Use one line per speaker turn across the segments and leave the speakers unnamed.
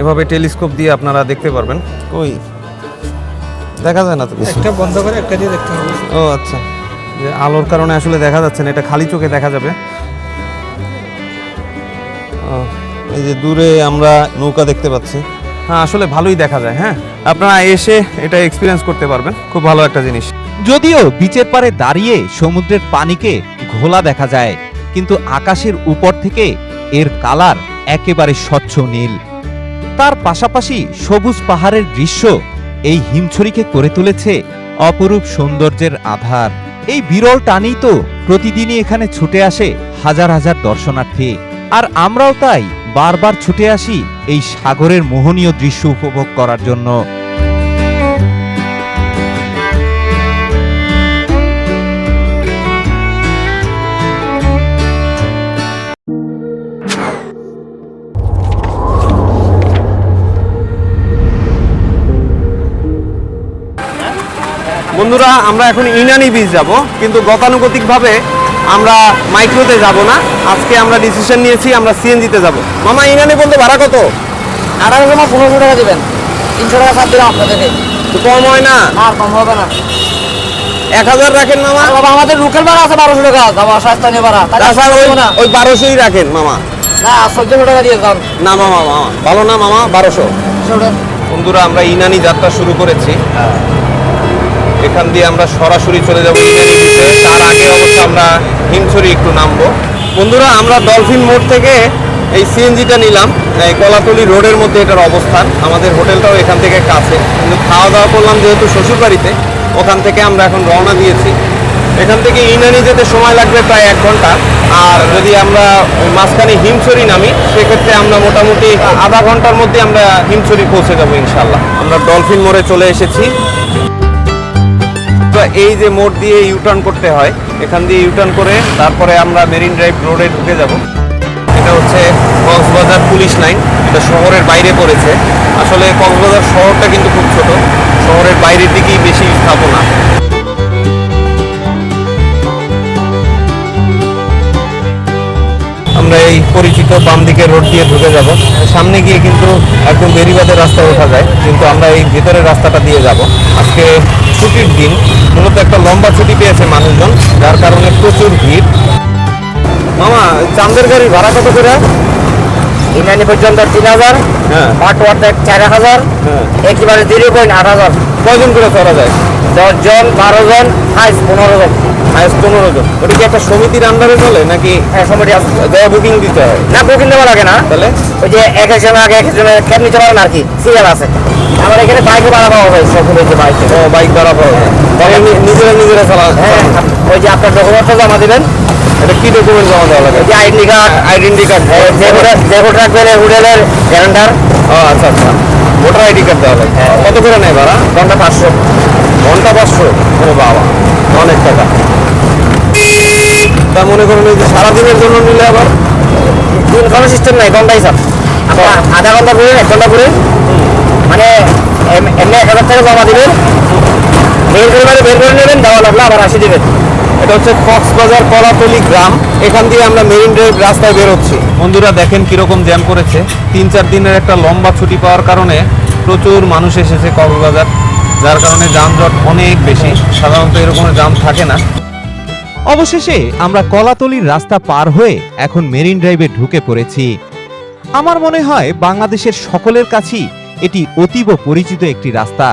এভাবে টেলিস্কোপ দিয়ে আপনারা দেখতে পারবেন। ওই দেখা যায় না তো কিছু।
একটা বন্ধ করে একটা দিয়ে দেখতে হবে।
ও আচ্ছা। যে আলোর কারণে আসলে দেখা যাচ্ছে না এটা খালি চোখে দেখা যাবে। ও, এই যে দূরে আমরা নৌকা দেখতে পাচ্ছি। হ্যাঁ আসলে ভালোই দেখা যায় হ্যাঁ। আপনারা এসে এটা এক্সপিরিয়েন্স করতে পারবেন খুব ভালো একটা জিনিস।
যদিও বিচের পারে দাঁড়িয়ে সমুদ্রের পানিকে ঘোলা দেখা যায় কিন্তু আকাশের উপর থেকে এর কালার একেবারে স্বচ্ছ নীল। তার পাশাপাশি সবুজ পাহাড়ের দৃশ্য এই হিমছড়িকে করে তুলেছে অপরূপ সৌন্দর্যের আধার। এই বিরল টানেই তো প্রতিদিনই এখানে ছুটে আসে হাজার হাজার দর্শনার্থী। আর আমরাও তাই বারবার ছুটে আসি এই সাগরের মোহনীয় দৃশ্য উপভোগ করার জন্য।
বন্ধুরা আমরা এখন ইনানি বিচ যাব কিন্তু গতানুগতিকভাবে আমরা মাইক্রোতে যাব না। আজকে আমরা ডিসিশন নিয়েছি আমরা সিএনজিতে যাব। মামা ইনানি বলতে ভাড়া কত?
আঠারোশো না পনেরোশো টাকা দেবেন। তিনশো টাকা সাত দিলাম আপনাদেরকে।
তো কম হয় না?
আর কম হবে না।
এক হাজার রাখেন মামা।
বাবা আমাদের লোকাল ভাড়া আছে বারোশো টাকা। আমার স্বাস্থ্য ভাড়া।
ওই
না।
ওই বারোশোই রাখেন মামা।
না চোদ্দশো টাকা দিয়ে যান।
না মামা মামা। ভালো না মামা? বারোশো। বন্ধুরা আমরা ইনানি যাত্রা শুরু করেছি। এখান দিয়ে আমরা সরাসরি চলে যাব। তার আগে অবশ্য আমরা হিমছড়ি একটু নামবো। বন্ধুরা, আমরা ডলফিন মোড় থেকে এই সিএনজিটা নিলাম। এই কলাতলি রোডের মধ্যে এটার অবস্থান। আমাদের হোটেলটাও এখান থেকে কাছে। কিন্তু খাওয়া দাওয়া করলাম যেহেতু শ্বশুরবাড়িতে ওখান থেকে আমরা এখন রওনা দিয়েছি। এখান থেকে ইনানি যেতে সময় লাগবে প্রায় এক ঘণ্টা। আর যদি আমরা মাঝখানে হিমছড়ি নামি, সেক্ষেত্রে আমরা মোটামুটি আধা ঘণ্টার মধ্যে আমরা হিমছড়ি পৌঁছে যাব ইনশাল্লাহ আমরা ডলফিন মোড়ে চলে এসেছি। এই যে মোড় দিয়ে ইউটার্ন করতে হয়, এখান দিয়ে ইউটার্ন করে তারপরে আমরা মেরিন ড্রাইভ রোডে ঢুকে যাব। এটা হচ্ছে কক্সবাজার পুলিশ লাইন, এটা শহরের বাইরে পড়েছে। আসলে কক্সবাজার শহরটা কিন্তু খুব ছোট, শহরের বাইরের দিকেই বেশি স্থাপনা। আমরা এই পরিচিত বাম দিকে রোড দিয়ে ঢুকে যাব। সামনে গিয়ে কিন্তু একদম বেরিবাদের রাস্তায় ওঠা যায় কিন্তু আমরা এই ভেতরের রাস্তাটা দিয়ে যাব। আজকে ছুটির দিন মূলত একটা লম্বা ছুটি পেয়েছে মানুষজন যার কারণে প্রচুর ভিড়। মামা চান্দের গাড়ি ভাড়া কত করে?
ইনানি পর্যন্ত তিন হাজার
হ্যাঁ।
পাট ওয়ার্ডে চার হাজার
হ্যাঁ।
একেবারে জিরো পয়েন্ট আট হাজার।
কয়জন করে চলা যায়?
দশ জন বারো জন হাইস পনেরো জন
হায়েস্ট পনেরো জন ওটা কি একটা সমিতির আন্ডারে চলে নাকি
সময় আছে।
দেওয়া বুকিং দিতে হয়?
না বুকিং দেওয়া লাগে না।
তাহলে?
ওই যে এক একজনের আগে এক একজনের ক্যাব নিতে পারেন আর কি সিরিয়াল আছে। আমার এখানে বাইকে ভাড়া পাওয়া যায় সব যে বাইক
ও বাইক ভাড়া পাওয়া যায়। তবে নিজেরা নিজেরা চালা
হ্যাঁ ওই যে আপনার ডকুমেন্টটা জমা দিবেন।
এটা কি ডকুমেন্ট জমা দেওয়া লাগে?
ওই যে আইডি কার্ড
আইডেন্টি কার্ড
যে হোটেল রাখবেন হোটেলের গ্যারান্টার
ও আচ্ছা আচ্ছা। ভোটার আইডি কার্ড দেওয়া লাগে। কত করে নেয় ভাড়া?
ঘণ্টা পাঁচশো।
ঘণ্টা পাঁচশো ও বাবা অনেক টাকা। তা মনে করুন এই যে সারাদিনের জন্য নিলে আবার
কোনো সিস্টেম নাই? ঘণ্টা হিসাব। আধা ঘণ্টা করে এক ঘণ্টা করে মানে এমনি এক হাজার টাকা জমা দিবেন। বের করে মানে বের করে নেবেন দেওয়া লাগলে আবার আসি দিবেন।
এটা হচ্ছে কক্সবাজার কলাতলি গ্রাম। এখান দিয়ে আমরা মেরিন ড্রাইভ রাস্তায় বেরোচ্ছি। বন্ধুরা দেখেন কীরকম জ্যাম করেছে। তিন চার দিনের একটা লম্বা ছুটি পাওয়ার কারণে প্রচুর মানুষ এসেছে কক্সবাজার। যার কারণে যানজট অনেক বেশি। সাধারণত এরকম জাম থাকে না।
অবশেষে আমরা কলাতলির রাস্তা পার হয়ে এখন মেরিন ড্রাইভে ঢুকে পড়েছি। আমার মনে হয় বাংলাদেশের সকলের কাছেই এটি অতীব পরিচিত একটি রাস্তা।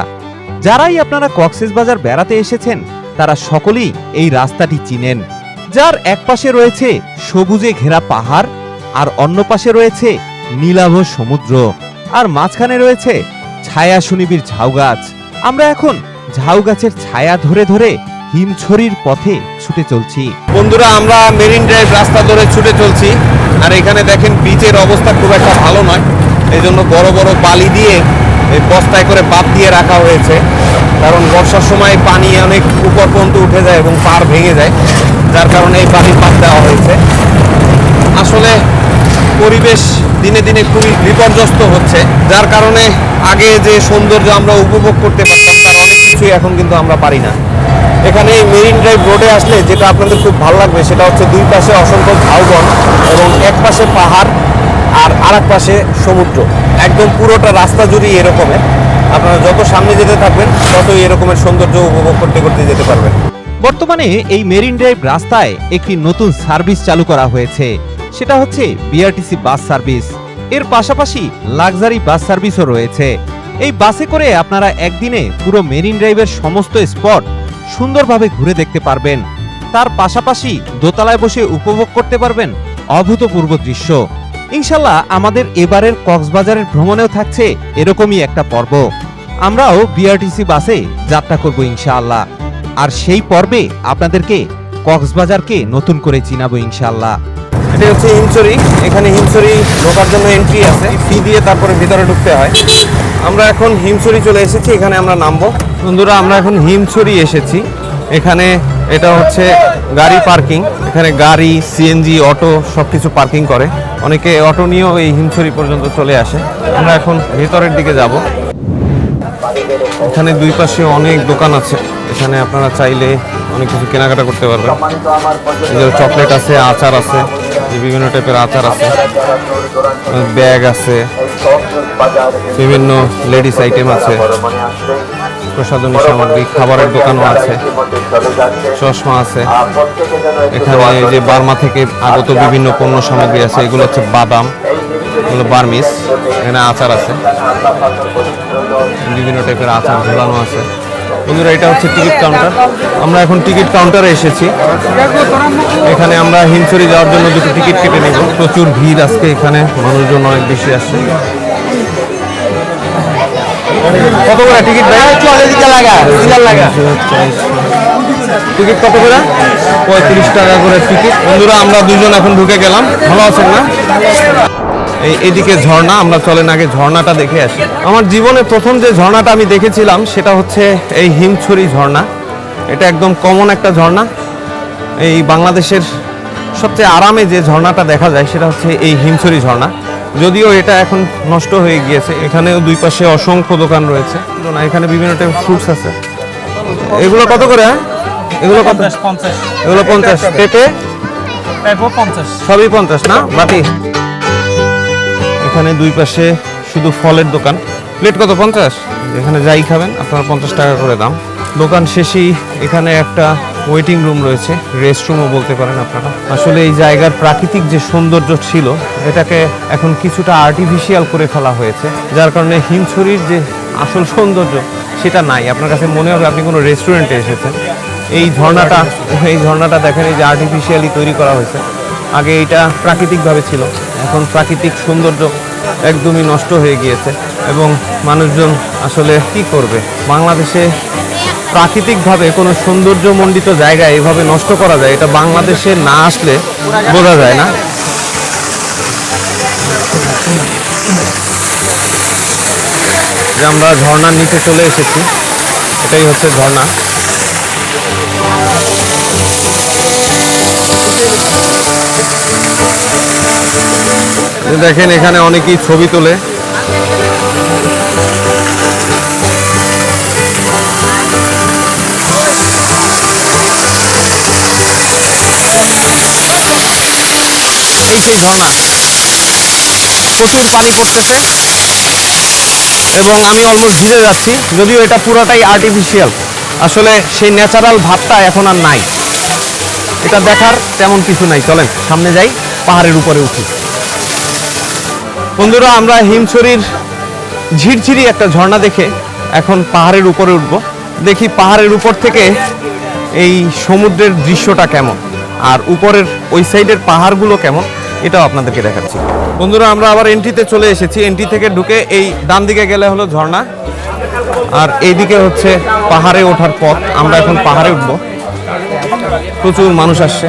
যারাই আপনারা কক্সবাজার বেড়াতে এসেছেন, তারা সকলেই এই রাস্তাটি চিনেন। যার এক পাশে রয়েছে সবুজে ঘেরা পাহাড়, আর অন্য পাশে রয়েছে নীলাভ সমুদ্র। আর মাঝখানে রয়েছে ছায়া সুনিবির ঝাউ গাছ আমরা এখন ঝাউ গাছের ছায়া ধরে ধরে হিমছড়ির পথে ছুটে চলছি।
বন্ধুরা, আমরা মেরিন ড্রাইভ রাস্তা ধরে ছুটে চলছি। আর এখানে দেখেন বিচের অবস্থা খুব একটা ভালো নয়। এই জন্য বড় বড় বালি দিয়ে এই বস্তায় করে বাদ দিয়ে রাখা হয়েছে। কারণ বর্ষার সময় পানি অনেক উপর পর্যন্ত উঠে যায় এবং পার ভেঙে যায়। যার কারণে এই বালির বাদ দেওয়া হয়েছে। আসলে পরিবেশ দিনে দিনে খুবই বিপর্যস্ত হচ্ছে। যার কারণে আগে যে সৌন্দর্য আমরা উপভোগ করতে পারতাম তার অনেক কিছুই এখন কিন্তু আমরা পারি না। এখানে এই মেরিন ড্রাইভ রোডে আসলে যেটা আপনাদের খুব ভালো লাগবে সেটা হচ্ছে দুই পাশে অসংখ্য ঝাউবন এবং এক পাশে পাহাড় আর আর পাশে সমুদ্র। একদম পুরোটা রাস্তা জুড়েই এরকমের আপনারা যত সামনে যেতে থাকবেন, ততই এরকমের সৌন্দর্য উপভোগ করতে করতে যেতে পারবেন।
বর্তমানে এই মেরিন ড্রাইভ রাস্তায় একটি নতুন সার্ভিস চালু করা হয়েছে। সেটা হচ্ছে বিআরটিসি বাস সার্ভিস। এর পাশাপাশি লাক্সারি বাস সার্ভিসও রয়েছে। এই বাসে করে আপনারা একদিনে পুরো মেরিন ড্রাইভের সমস্ত স্পট সুন্দরভাবে ঘুরে দেখতে পারবেন। তার পাশাপাশি দোতলায় বসে উপভোগ করতে পারবেন অভূতপূর্ব দৃশ্য। ইনশাল্লাহ আমাদের এবারের কক্সবাজারের ভ্রমণেও থাকছে এরকমই একটা পর্ব। আমরাও বিআরটিসি বাসে যাত্রা করব ইনশাআল্লাহ। আর সেই পর্বে আপনাদেরকে কক্সবাজারকে নতুন করে চিনাবো ইনশাল্লাহ
এটা হচ্ছে হিমচুরি এখানে হিমচুরি ঢোকার জন্য এন্ট্রি আছে। ফি দিয়ে তারপরে ভিতরে ঢুকতে হয়। আমরা এখন হিমচুরি চলে এসেছি। এখানে আমরা নামবো। বন্ধুরা, আমরা এখন হিমচুরি এসেছি। এখানে এটা হচ্ছে গাড়ি পার্কিং। এখানে গাড়ি সিএনজি অটো সব কিছু পার্কিং করে। অনেকে অটো নিয়েও এই হিমছড়ি পর্যন্ত চলে আসে। আমরা এখন ভেতরের দিকে যাব। এখানে দুই পাশে অনেক দোকান আছে। এখানে আপনারা চাইলে অনেক কিছু কেনাকাটা করতে পারবেন। চকলেট আছে, আচার আছে বিভিন্ন টাইপের আচার আছে। ব্যাগ আছে, বিভিন্ন লেডিস আইটেম আছে, প্রসাধনী সামগ্রী, খাবারের দোকানও আছে, চশমা আছে। এখানে যে বার্মা থেকে আগত বিভিন্ন পণ্য সামগ্রী আছে, এগুলো হচ্ছে বাদাম, এগুলো বার্মিস, এখানে আচার আছে। বিভিন্ন টাইপের আচার ঝোলানো আছে। বন্ধুরা, এটা হচ্ছে টিকিট কাউন্টার আমরা এখন টিকিট কাউন্টারে এসেছি। এখানে আমরা হিমছড়ি যাওয়ার জন্য দুটো টিকিট কেটে নেব। প্রচুর ভিড় আজকে এখানে, মানুষজন অনেক বেশি আসছে। কত করে টিকিট টিকিট কত করে? পঁয়ত্রিশ টাকা করে টিকিট বন্ধুরা, আমরা দুজন এখন ঢুকে গেলাম। ভালো আছেন না? এদিকে ঝর্ণা আমরা চলেন আগে ঝর্ণাটা দেখে আসি। আমার জীবনে প্রথম যে ঝর্ণাটা আমি দেখেছিলাম সেটা হচ্ছে এই হিমছড়ি ঝর্ণা। এটা একদম কমন একটা ঝর্ণা। এই বাংলাদেশের সবচেয়ে আরামে যে ঝর্ণাটা দেখা যায় সেটা হচ্ছে এই হিমছড়ি ঝর্ণা। যদিও এটা এখন নষ্ট হয়ে গিয়েছে এখানেও দুই পাশে অসংখ্য দোকান রয়েছে। না এখানে বিভিন্ন টাইপের ফ্রুটস আছে। এগুলো কত করে হ্যাঁ? এগুলো কত?
পঞ্চাশ
এগুলো পঞ্চাশ। পেঁপে? সবই পঞ্চাশ না? বাকি এখানে দুই পাশে শুধু ফলের দোকান। প্লেট কত? পঞ্চাশ? এখানে যাই খাবেন, আপনার পঞ্চাশ টাকা করে দাম। দোকান শেষেই এখানে একটা ওয়েটিং রুম রয়েছে রেস্ট রুমও বলতে পারেন আপনারা। আসলে এই জায়গার প্রাকৃতিক যে সৌন্দর্য ছিল, এটাকে এখন কিছুটা আর্টিফিশিয়াল করে ফেলা হয়েছে, যার কারণে হিমছড়ির যে আসল সৌন্দর্য, সেটা নাই। আপনার কাছে মনে হবে আপনি কোনো রেস্টুরেন্টে এসেছেন। এই ঝর্ণাটা এই ঝর্ণাটা দেখেন, এই যে আর্টিফিশিয়ালি তৈরি করা হয়েছে। আগে এটা প্রাকৃতিকভাবে ছিল। এখন প্রাকৃতিক সৌন্দর্য একদমই নষ্ট হয়ে গিয়েছে এবং মানুষজন আসলে কি করবে? বাংলাদেশে প্রাকৃতিকভাবে কোনো সৌন্দর্যমণ্ডিত জায়গা এভাবে নষ্ট করা যায়, এটা বাংলাদেশে না আসলে বোঝা যায় না। যে আমরা ঝর্নার নিচে চলে এসেছি, এটাই হচ্ছে ঝর্ণা। দেখেন এখানে অনেকেই ছবি তোলে। এই সেই ঝর্ণা, প্রচুর পানি পড়তেছে এবং আমি অলমোস্ট ভিজে যাচ্ছি, যদিও এটা পুরোটাই আর্টিফিশিয়াল আসলে সেই ন্যাচারাল ভাবটা এখন আর নাই। এটা দেখার তেমন কিছু নাই। চলেন, সামনে যাই, পাহাড়ের উপরে উঠি। বন্ধুরা, আমরা হিমছড়ির ঝিরঝিরি একটা ঝর্ণা দেখে এখন পাহাড়ের উপরে উঠব। দেখি পাহাড়ের উপর থেকে এই সমুদ্রের দৃশ্যটা কেমন, আর উপরের ওই সাইডের পাহাড়গুলো কেমন, এটাও আপনাদেরকে দেখাচ্ছি। বন্ধুরা, আমরা আবার এন্ট্রিতে চলে এসেছি। এন্ট্রি থেকে ঢুকে এই ডান দিকে গেলে হলো ঝর্ণা, আর এইদিকে হচ্ছে পাহাড়ে ওঠার পথ। আমরা এখন পাহাড়ে উঠব। প্রচুর মানুষ আসছে।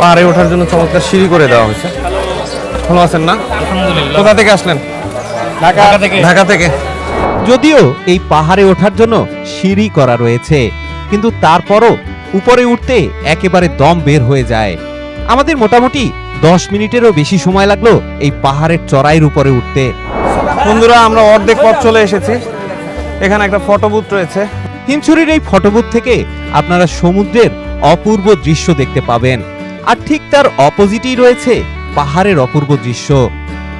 পাহাড়ে ওঠার জন্য চমৎকার সিঁড়ি করে দেওয়া হয়েছে। ভালো আছেন না?
আলহামদুলিল্লাহ।
কোথা থেকে আসলেন?
ঢাকা থেকে।
ঢাকা থেকে।
যদিও এই পাহাড়ে ওঠার জন্য সিঁড়ি করা রয়েছে কিন্তু তারপরও উপরে উঠতে একেবারে দম বের হয়ে যায়। আমাদের মোটামুটি দশ মিনিটেরও বেশি সময় লাগল এই পাহাড়ের চড়াইয়ের উপরে উঠতে।
বন্ধুরা আমরা অর্ধেক পথ চলে এসেছি। এখানে একটা ফটোবুথ রয়েছে।
হিমছড়ির এই ফটোবুথ থেকে আপনারা সমুদ্রের অপূর্ব দৃশ্য দেখতে পাবেন। আর ঠিক তার অপোজিটেই রয়েছে পাহাড়ের অপূর্ব দৃশ্য।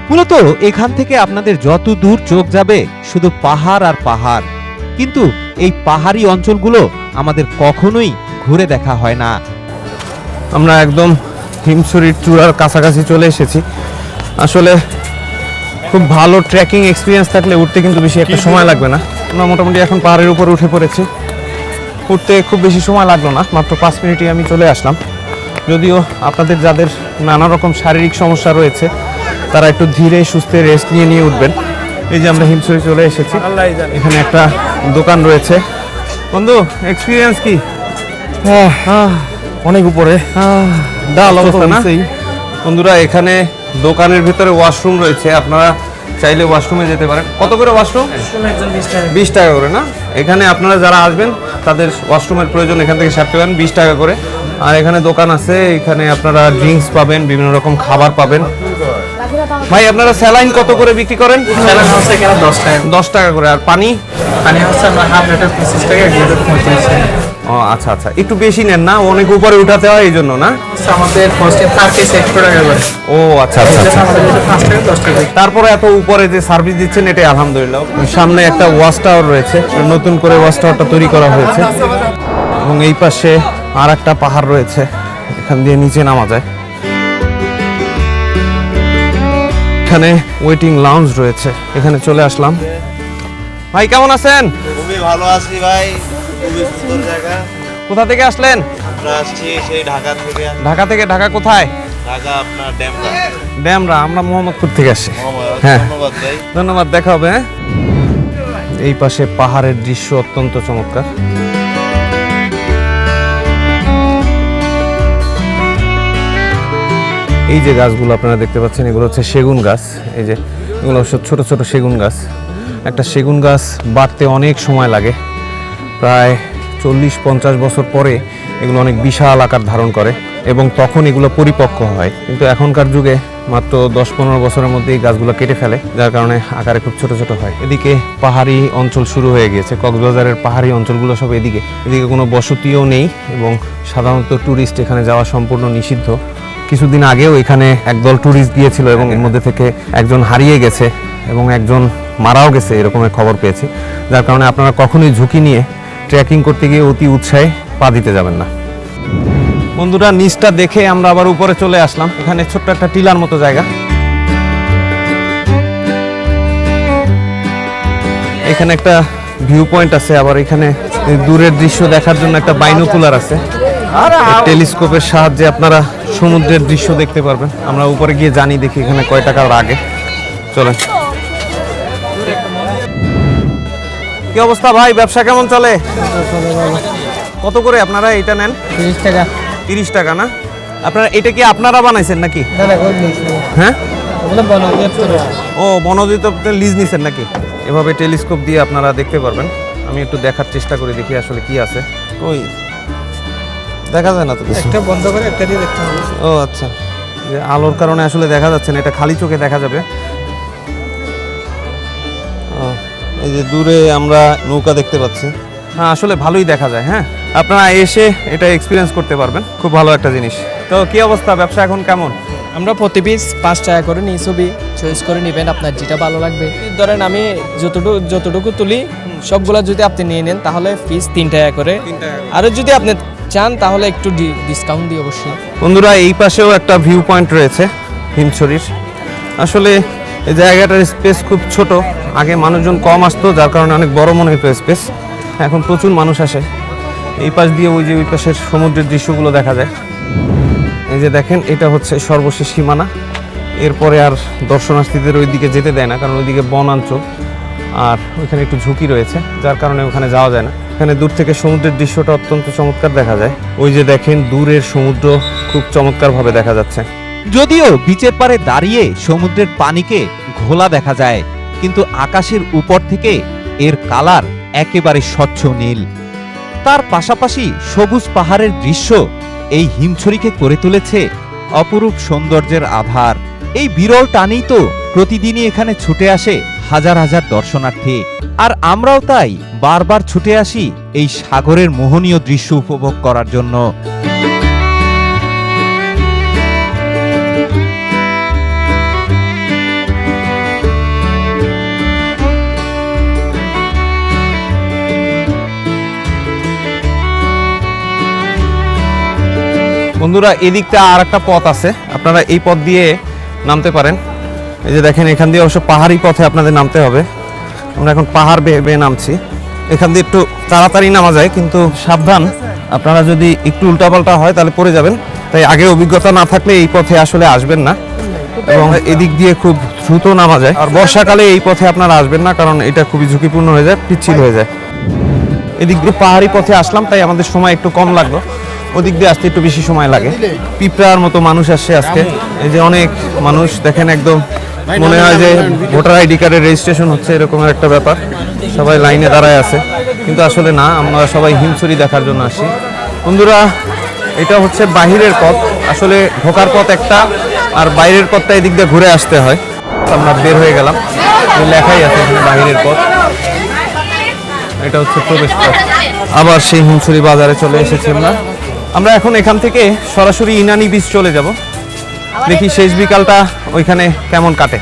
মূলত এখান থেকে আপনাদের যত দূর চোখ যাবে, শুধু পাহাড় আর পাহাড়। কিন্তু এই পাহাড়ি অঞ্চলগুলো আমাদের কখনোই ঘুরে দেখা হয় না।
আমরা একদম হিমছড়ির চূড়ার কাছাকাছি চলে এসেছি। আসলে খুব ভালো ট্রেকিং এক্সপিরিয়েন্স থাকলে উঠতে কিন্তু বেশি একটা সময় লাগবে না। আমরা মোটামুটি এখন পাহাড়ের উপর উঠে পড়েছি। উঠতে খুব বেশি সময় লাগল না, মাত্র পাঁচ মিনিটে আমি চলে আসলাম। যদিও আপনাদের যাদের নানা রকম শারীরিক সমস্যা রয়েছে তারা একটু ধীরে সুস্থে রেস্ট নিয়ে নিয়ে উঠবেন। এই যে আমরা হিমছড়ি চলে এসেছি। এখানে একটা দোকান রয়েছে। বন্ধু এক্সপিরিয়েন্স কি?
অনেক উপরে।
ডাল অবস্থা না? বন্ধুরা এখানে দোকানের ভিতরে ওয়াশরুম রয়েছে। আপনারা চাইলে ওয়াশরুমে যেতে পারেন। কত করে ওয়াশরুম বিশ টাকা করে না? এখানে আপনারা যারা আসবেন তাদের ওয়াশরুমের প্রয়োজন এখান থেকে সারতে পারেন বিশ টাকা করে। আর এখানে দোকান আছে। এখানে আপনারা ড্রিঙ্কস পাবেন বিভিন্ন রকম খাবার পাবেন। ভাই আপনারা স্যালাইন কত করে বিক্রি করেন?
স্যালাড হচ্ছে এখানে দশ টাকা।
দশ টাকা করে। আর পানি?
পানি হচ্ছে আমরা হাফ লিটার পঁচিশ টাকা এক লিটার পঁয়ত্রিশ টাকা।
ও আচ্ছা আচ্ছা। একটু বেশি নেন না অনেক উপরে উঠাতে হয় এই জন্য না
আমাদের কস্টে থার্টি একশো টাকা করে।
ও আচ্ছা আচ্ছা আচ্ছা।
আমাদের এটা টাকা দশ টাকা।
তারপরে এত উপরে যে সার্ভিস দিচ্ছেন এটাই আলহামদুলিল্লাহ। সামনে একটা ওয়াচ টাওয়ার রয়েছে নতুন করে ওয়াচ টাওয়ারটা তৈরি করা হয়েছে। এবং এই পাশে আর একটা পাহাড় রয়েছে এখান দিয়ে নিচে নামা যায়। এখানে ওয়েটিং লাউঞ্জ রয়েছে। এখানে চলে আসলাম। ভাই কেমন আছেন?
খুবই ভালো আছি ভাই। খুবই সুন্দর জায়গা।
কোথা থেকে আসলেন?
আমরা আসছি সেই ঢাকা থেকে।
ঢাকা থেকে? ঢাকা কোথায়?
ঢাকা আপনার ড্যামরা।
ড্যামরা আমরা মোহাম্মদপুর থেকে আসছি। হ্যাঁ।
ধন্যবাদ ভাই।
ধন্যবাদ দেখা হবে হ্যাঁ? এই পাশে পাহাড়ের দৃশ্য অত্যন্ত চমৎকার। এই যে গাছগুলো আপনারা দেখতে পাচ্ছেন, এগুলো হচ্ছে সেগুন গাছ। এই যে এগুলো হচ্ছে ছোট ছোট সেগুন গাছ। একটা সেগুন গাছ বাড়তে অনেক সময় লাগে। প্রায় চল্লিশ, পঞ্চাশ বছর পরে এগুলো অনেক বিশাল আকার ধারণ করে এবং তখন এগুলো পরিপক্ক হয়। কিন্তু এখনকার যুগে মাত্র দশ, পনেরো বছরের মধ্যে এই গাছগুলো কেটে ফেলে, যার কারণে আকারে খুব ছোট ছোট হয়। এদিকে পাহাড়ি অঞ্চল শুরু হয়ে গিয়েছে। কক্সবাজারের পাহাড়ি অঞ্চলগুলো সব এদিকে। এদিকে কোনো বসতিও নেই এবং সাধারণত ট্যুরিস্ট এখানে যাওয়া সম্পূর্ণ নিষিদ্ধ। কিছুদিন আগেও এখানে একদল ট্যুরিস্ট গিয়েছিল এবং এর মধ্যে থেকে একজন হারিয়ে গেছে এবং একজন মারাও গেছে এরকমের খবর পেয়েছি। যার কারণে আপনারা কখনোই ঝুঁকি নিয়ে ট্রেকিং করতে গিয়ে অতি উৎসাহে পা দিতে যাবেন না। বন্ধুরা, নিচটা দেখে আমরা আবার উপরে চলে আসলাম। এখানে ছোট্ট একটা টিলার মতো জায়গা। এখানে একটা ভিউ পয়েন্ট আছে, আবার এখানে দূরের দৃশ্য দেখার জন্য একটা বাইনোকুলার আছে। টেলিস্কোপের সাহায্যে আপনারা সমুদ্রের দৃশ্য দেখতে পারবেন। আমরা উপরে গিয়ে জানি দেখি এখানে কয় টাকার আগে। চলেন। কি অবস্থা ভাই? ব্যবসা কেমন চলে? কত করে আপনারা এটা নেন?
তিরিশ টাকা।
তিরিশ টাকা না? আপনারা এটা কি আপনারা বানাইছেন নাকি? হ্যাঁ? ও বনজিত লিজ নিছেন নাকি? এভাবে টেলিস্কোপ দিয়ে আপনারা দেখতে পারবেন। আমি একটু দেখার চেষ্টা করি দেখি আসলে কি আছে। ওই দেখা যায় না তো কিছু?
একটা বন্ধ করে একটা দিয়ে দেখতে হবে।
ও আচ্ছা। যে আলোর কারণে আসলে দেখা যাচ্ছে না এটা খালি চোখে দেখা যাবে। এই যে দূরে আমরা নৌকা দেখতে পাচ্ছি। হ্যাঁ আসলে ভালোই দেখা যায় হ্যাঁ। আপনারা এসে এটা এক্সপিরিয়েন্স করতে পারবেন খুব ভালো একটা জিনিস। তো কি অবস্থা ব্যবসা এখন কেমন?
আমরা প্রতি পিস পাঁচ টাকা করে নিই ছবি চয়েস করে নেবেন আপনার যেটা ভালো লাগবে। ধরেন আমি যতটুকু যতটুকু তুলি সবগুলা যদি আপনি নিয়ে নেন তাহলে পিস তিন টাকা করে। আর যদি আপনি চান, তাহলে একটু ডিসকাউন্ট দিই অবশ্যই।
বন্ধুরা, এই পাশেও একটা ভিউ পয়েন্ট রয়েছে, হিমছড়ির। আসলে এই জায়গাটার স্পেস খুব ছোট। আগে মানুষজন কম আসতো, যার কারণে অনেক বড় মনে হতো স্পেস এখন প্রচুর মানুষ আসে। এই পাশ দিয়ে ওই যে ওই পাশের সমুদ্রের দৃশ্যগুলো দেখা যায়। এই যে দেখেন, এটা হচ্ছে সর্বশেষ সীমানা। এরপরে আর দর্শনার্থীদের ওইদিকে যেতে দেয় না, কারণ ওইদিকে বনাঞ্চল। আর ওইখানে একটু ঝুঁকি রয়েছে, যার কারণে ওখানে যাওয়া যায় না। এখানে দূর থেকে সমুদ্রের দৃশ্যটা অত্যন্ত চমৎকার দেখা যায়। ওই যে দেখেন, দূরের সমুদ্র খুব চমৎকারভাবে দেখা যাচ্ছে।
যদিও বিচের পারে দাঁড়িয়ে সমুদ্রের পানিকে ঘোলা দেখা যায়, কিন্তু আকাশের উপর থেকে এর কালার একেবারে স্বচ্ছ নীল। তার পাশাপাশি সবুজ পাহাড়ের দৃশ্য এই হিমছড়িকে করে তুলেছে অপরূপ সৌন্দর্যের আধার এই বিরল টানেই তো প্রতিদিনই এখানে ছুটে আসে হাজার হাজার দর্শনার্থী। আর আমরাও তাই বারবার ছুটে আসি এই সাগরের মোহনীয় দৃশ্য উপভোগ করার জন্য।
বন্ধুরা, এদিকটা আর একটা পথ আছে। আপনারা এই পথ দিয়ে নামতে পারেন। এই যে দেখেন, এখান দিয়ে অবশ্য পাহাড়ি পথে আপনাদের নামতে হবে। আমরা এখন পাহাড় বেয়ে বেয়ে নামছি। এখান দিয়ে একটু তাড়াতাড়ি নামা যায়, কিন্তু সাবধান। আপনারা যদি একটু উল্টাপাল্টা হয়, তাহলে পড়ে যাবেন। তাই আগে অভিজ্ঞতা না থাকলে এই পথে আসলে আসবেন না। এবং এদিক দিয়ে খুব দ্রুত নামা যায়। আর বর্ষাকালে এই পথে আপনারা আসবেন না, কারণ এটা খুবই ঝুঁকিপূর্ণ হয়ে যায়, পিচ্ছিল হয়ে যায়। এদিক দিয়ে পাহাড়ি পথে আসলাম, তাই আমাদের সময় একটু কম লাগল। ওদিক দিয়ে আসতে একটু বেশি সময় লাগে। পিঁপড়ার মতো মানুষ আসছে আজকে। এই যে অনেক মানুষ, দেখেন একদম মনে হয় যে ভোটার আইডি কার্ডের রেজিস্ট্রেশন হচ্ছে এরকম একটা ব্যাপার। সবাই লাইনে দাঁড়ায় আছে। কিন্তু আসলে না আমরা সবাই হিমছড়ি দেখার জন্য আসি বন্ধুরা এটা হচ্ছে বাহিরের পথ। আসলে ঢোকার পথ একটা আর বাইরের পথটা এদিক দিয়ে ঘুরে আসতে হয়। আমরা বের হয়ে গেলাম। লেখাই আছে বাহিরের পথ। এটা হচ্ছে প্রবেশ পথ। আবার সেই হিমছড়ি বাজারে চলে এসেছি আমরা। আমরা এখন এখান থেকে সরাসরি ইনানি বিচ চলে যাব। দেখি শেষ বিকালটা ওইখানে কেমন কাটে।